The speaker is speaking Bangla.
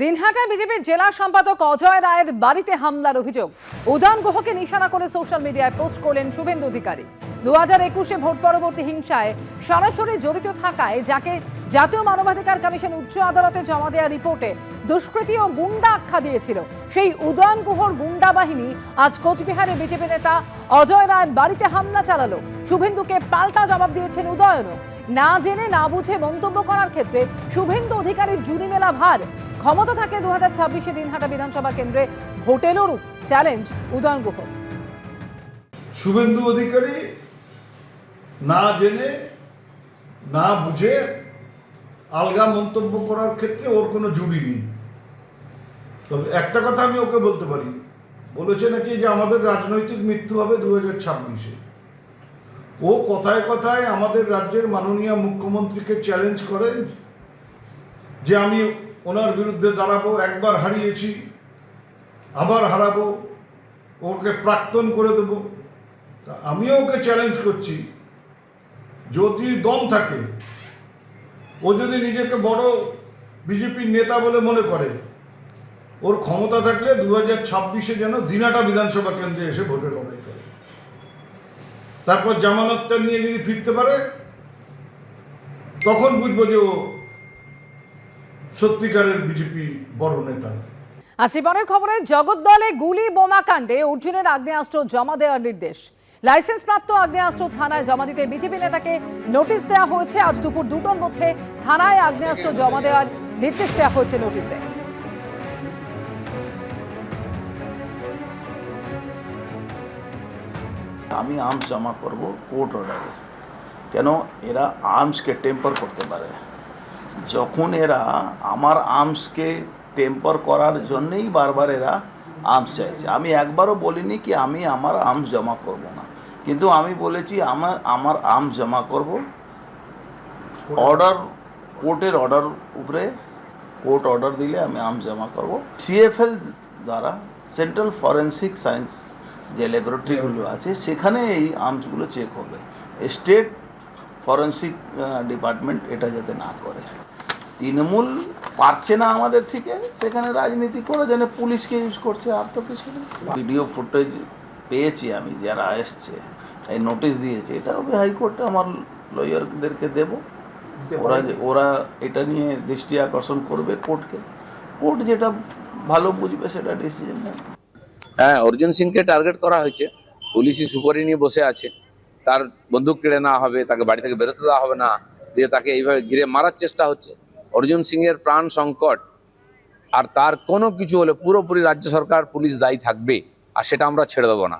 দিনহাটায় বিজেপির জেলা সম্পাদক অজয় রায়ের বাড়িতে হামলার অভিযোগ। উদান গুহকে নিশানা করে সোশ্যাল মিডিয়ায় পোস্ট করলেন শুভেন্দু অধিকারী। দু হাজার একুশে ভোট পরবর্তী হিংসায় সরাসরি জড়িত থাকায় যাকে জাতীয় মানবাধিকার কমিশন উচ্চ আদালতে জমা দেওয়া রিপোর্টে দুষ্কৃতী ও গুন্ডা আখ্যা দিয়েছিল। সেই উদয়ন গুহর গুন্ডা বাহিনী আজ কোচবিহারে বিজেপি নেতা অজয় রায়ের বাড়িতে হামলা চালালো। শুভেন্দুকে পাল্টা জবাব দিয়েছেন উদয়নও। না জেনে না বুঝে মন্তব্য করার ক্ষেত্রে শুভেন্দু অধিকারীর জুরি মেলা ভার। ক্ষমতা থাকে দু হাজার ছাব্বিশে দিনহাটা বিধানসভা কেন্দ্রে ভোটে লড়ুক চ্যালেঞ্জ উদয়ন গুহ। শুভেন্দু অধিকারী না জেনে, না বুঝে আলগা মন্তব্য করার ক্ষেত্রে ওর কোনো জুড়ি নেই। তবে একটা কথা আমি ওকে বলতে পারি। বলেছে নাকি যে আমাদের রাজনৈতিক মৃত্যু হবে দু হাজার ছাব্বিশে। ও কথায় কথায় আমাদের রাজ্যের মাননীয় মুখ্যমন্ত্রীকে চ্যালেঞ্জ করে যে আমি ওনার বিরুদ্ধে দাঁড়াবো, একবার হারিয়েছি, আবার হারাবো, ওকে প্রাক্তন করে দেবো। তা আমিও ওকে চ্যালেঞ্জ করছি, যদি দম থাকে, ও যদি নিজেকে বড় বিজেপির নেতা বলে মনে করে, ওর ক্ষমতা থাকলে দু হাজার ছাব্বিশে যেন দিনাটা বিধানসভা কেন্দ্রে এসে ভোটে লড়াই করে। তারপর জামানতটা নিয়ে যদি ফিরতে পারে, তখন বুঝব যে ও সত্যিকারের বিজেপি বড় নেতা। আর জীবনের খবরে জগদ্দলে গুলি বোমা কাণ্ডে অর্জুনের আগ্নেয়াস্ত্র জমা দেওয়ার নির্দেশ। লাইসেন্স প্রাপ্ত আগ্নেয়াস্ত্র থানায় জমা দিতে বিজেপি নেতাকে নোটিশ দেওয়া হয়েছে। আজ দুপুর দুটোর মধ্যে থানায় আগ্নেয়াস্ত্র জমা দেওয়ার নির্দেশ দেওয়া হয়েছে নোটিশে। আমি আর্মস জমা করব কোর্ট অর্ডারে। কেন? এরা আর্মসকে টেম্পার করতে পারে। যখন এরা আমার আর্মসকে টেম্পার করার জন্যেই বারবার এরা আর্মস চাইছে। আমি একবারও বলিনি কি আমি আমার আর্মস জমা করব না। কিন্তু আমি বলেছি আমার আমার আর্মস জমা করব। অর্ডার কোর্টের অর্ডার উপরে কোর্ট অর্ডার দিলে আমি আর্মস জমা করব। সিএফএল দ্বারা সেন্ট্রাল ফরেন্সিক সায়েন্স যে ল্যাবরেটরিগুলো আছে সেখানে এই আর্মসগুলো চেক হবে। স্টেট ফরেন্সিক ডিপার্টমেন্ট এটা যাতে না করে। তৃণমূল পারছে না আমাদের থেকে সেখানে রাজনীতি করে যেন পুলিশকে ইউজ করছে আর তো কিছু নেই ভিডিও ফুটেজ পেয়েছি আমি যারা এসছে এই নোটিশ দিয়েছে এটা হবে হাইকোর্টে আমার লয়ারদেরকে দেব। ওরা যে ওরা এটা নিয়ে দৃষ্টি আকর্ষণ করবে কোর্টকে। কোর্ট যেটা ভালো বুঝবে সেটা ডিসিশন নেবে। হ্যাঁ অর্জুন সিংকে টার্গেট করা হয়েছে। পুলিশই সুপারি নিয়ে বসে আছে। তার বন্দুক কেড়ে না হবে, তাকে বাড়ি থেকে বেরোতে দেওয়া হবে না, দিয়ে তাকে এইভাবে ঘিরে মারার চেষ্টা হচ্ছে। অর্জুন সিংয়ের প্রাণ সংকট, আর তার কোনো কিছু হলে পুরোপুরি রাজ্য সরকার, পুলিশ দায়ী থাকবে, আর সেটা আমরা ছেড়ে দেবো না।